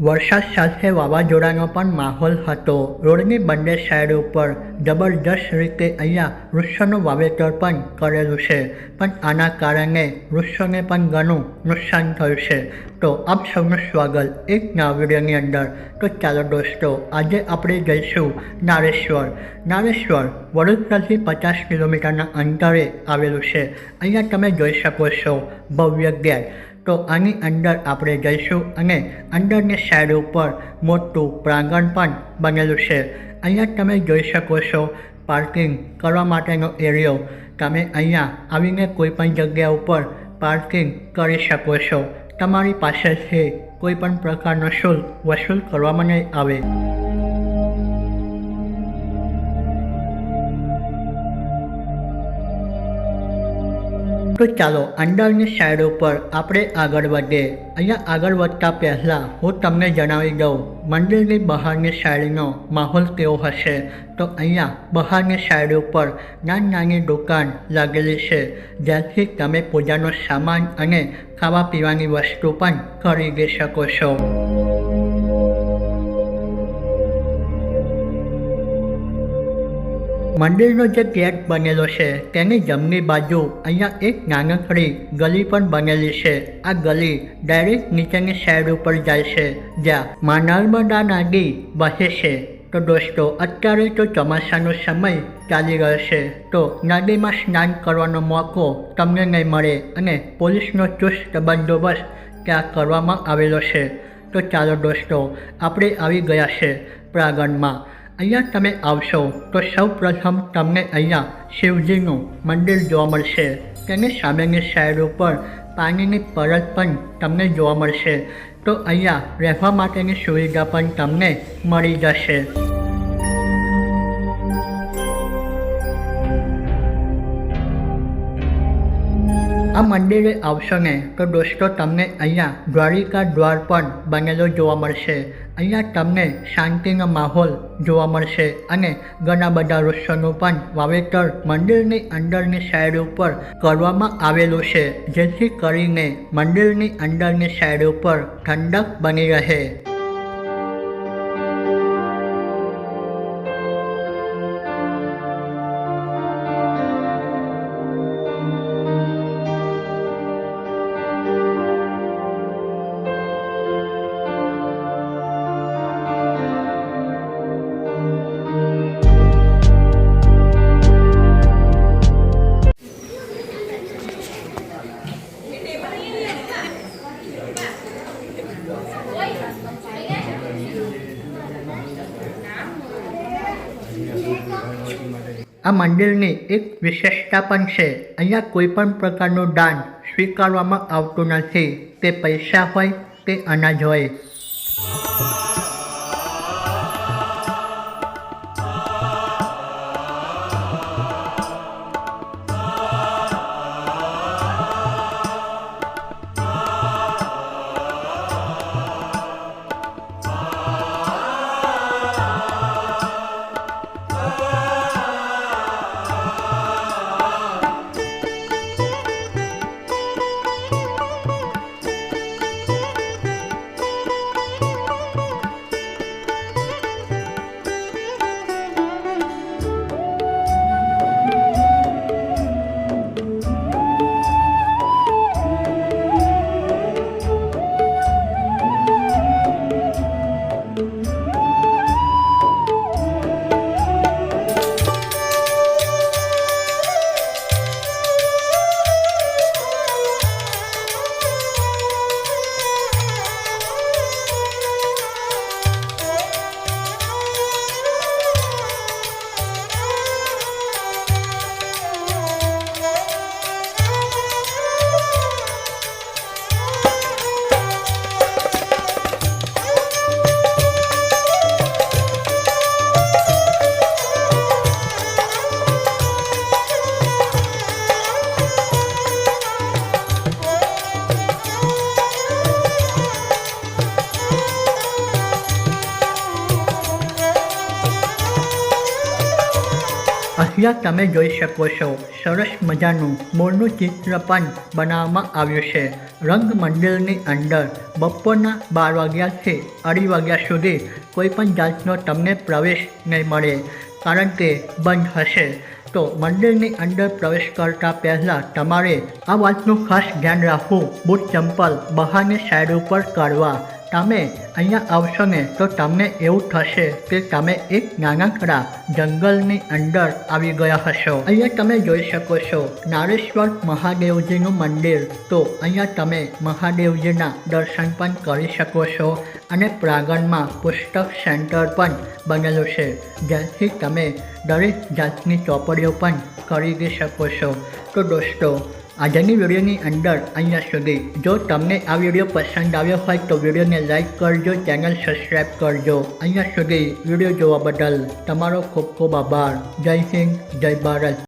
વરસાદ સાથે વાવાઝોડાનો પણ માહોલ હતો. રોડની બંને સાઈડ ઉપર જબરજસ્ત રીતે અહીંયા વૃક્ષોનું વાવેતર પણ કરેલું છે. પણ આના કારણે વૃક્ષોને પણ ઘણું નુકસાન થયું છે. તો આપ સૌનું સ્વાગત એક નવા અંદર. તો ચાલો દોસ્તો, આજે આપણે જઈશું નારેશ્વર. નારેશ્વર વડોદરાથી પચાસ કિલોમીટરના અંતરે આવેલું છે. અહીંયા તમે જોઈ શકો છો ભવ્ય ગેટ. તો આની અંદર આપણે જઈશું અને અંદરની સાઈડ ઉપર મોટું પ્રાંગણ પણ બનેલું છે. અહીંયા તમે જોઈ શકો છો પાર્કિંગ કરવા માટેનો એરિયો. તમે અહીંયા આવીને કોઈ પણ જગ્યા ઉપર પાર્કિંગ કરી શકો છો. તમારી પાસેથી કોઈ પણ પ્રકારનો શુલ્ક વસૂલ કરવામાં નહીં આવે. તો ચાલો અંદરની સાઈડ ઉપર આપણે આગળ વધીએ અહીંયા આગળ વધતા પહેલાં હું તમને જણાવી દઉં, મંદિરની બહારની સાઈડનો માહોલ કેવો હશે? તો અહીંયા બહારની સાઈડ ઉપર નાની નાની દુકાન લાગેલી છે, જ્યાંથી તમે પૂજાનો સામાન અને ખાવા પીવાની વસ્તુ પણ ખરીદી શકો છો. મંદિરનો જે ગેટ બનેલો છે, તેની જમણી બાજુ અહીંયા એક નાનકડી ગલી પણ બનેલી છે. આ ગલી ડાયરેક્ટ નીચેની સાઈડ ઉપર જાય છે, જ્યાં મા નર્મદા નદી વહે છે. તો દોસ્તો, અત્યારે તો ચોમાસાનો સમય ચાલી રહ્યો છે, તો નદીમાં સ્નાન કરવાનો મોકો તમને નહીં મળે અને પોલીસનો ચુસ્ત બંદોબસ્ત ત્યાં કરવામાં આવેલો છે. તો ચાલો દોસ્તો, આપણે આવી ગયા છે પ્રાગણમાં. અહીંયા તમે આવશો તો સૌ પ્રથમ તમને અહીંયા શિવજીનું મંદિર જોવા મળશે. તેની સામેની સાઈડ ઉપર પાણીની પરત પણ તમને જોવા મળશે. તો અહીંયા રહેવા માટેની સુવિધા પણ તમને મળી જશે. આ મંદિરે આવશો ને તો દોસ્તો તમને અહીંયા દ્વારિકા દ્વાર પણ બનેલો જોવા મળશે. અહીંયા તમને શાંતિનો માહોલ જોવા મળશે અને ઘણા બધા વૃક્ષોનું પણ વાવેતર મંદિરની અંદરની સાઈડ ઉપર કરવામાં આવેલું છે, જેથી કરીને મંદિરની અંદરની સાઈડ ઉપર ઠંડક બની રહે. આ મંદિરની એક વિશેષતા પણ છે. અહીંયા કોઈ પણ પ્રકારનું દાન સ્વીકારવામાં આવતું નથી. તે પૈસા હોય, તે અનાજ હોય. અહીંયા તમે જોઈ શકો છો. સરસ મજાનું મોરનું ચિત્ર પણ બનાવવામાં આવ્યું છે. રંગ મંદિરની અંદર બપોરના બાર વાગ્યાથી અઢી વાગ્યા સુધી કોઈ પણ જાતનો તમને પ્રવેશ નહીં મળે, કારણ કે બંધ હશે. તો મંદિરની અંદર પ્રવેશ કરતા પહેલાં તમારે આ વાતનું ખાસ ધ્યાન રાખવું. બૂટ ચંપલ બહારની સાઈડ ઉપર કરવા. તમે અહીંયા આવશો ને તો તમને એવું થશે કે તમે એક નાનકડા જંગલની અંદર આવી ગયા હશો. અહીંયા તમે જોઈ શકો છો નારેશ્વર મહાદેવજીનું મંદિર. તો અહીંયા તમે મહાદેવજીના દર્શન પણ કરી શકો છો અને પ્રાંગણમાં પુસ્તક સેન્ટર પણ બનેલું છે. જ્યાંથી તમે દરેક જાતની ચોપડીઓ પણ ખરીદી શકો છો. તો દોસ્તો આજની વિડીયોની અંદર અહીંયા સુધી. જો તમને આ વીડિયો પસંદ આવ્યો હોય તો વિડીયોને લાઇક કરજો, ચેનલ સબસ્ક્રાઈબ કરજો. અહીંયા સુધી વીડિયો જોવા બદલ તમારો ખૂબ ખૂબ આભાર. જય હિન્દ, જય ભારત.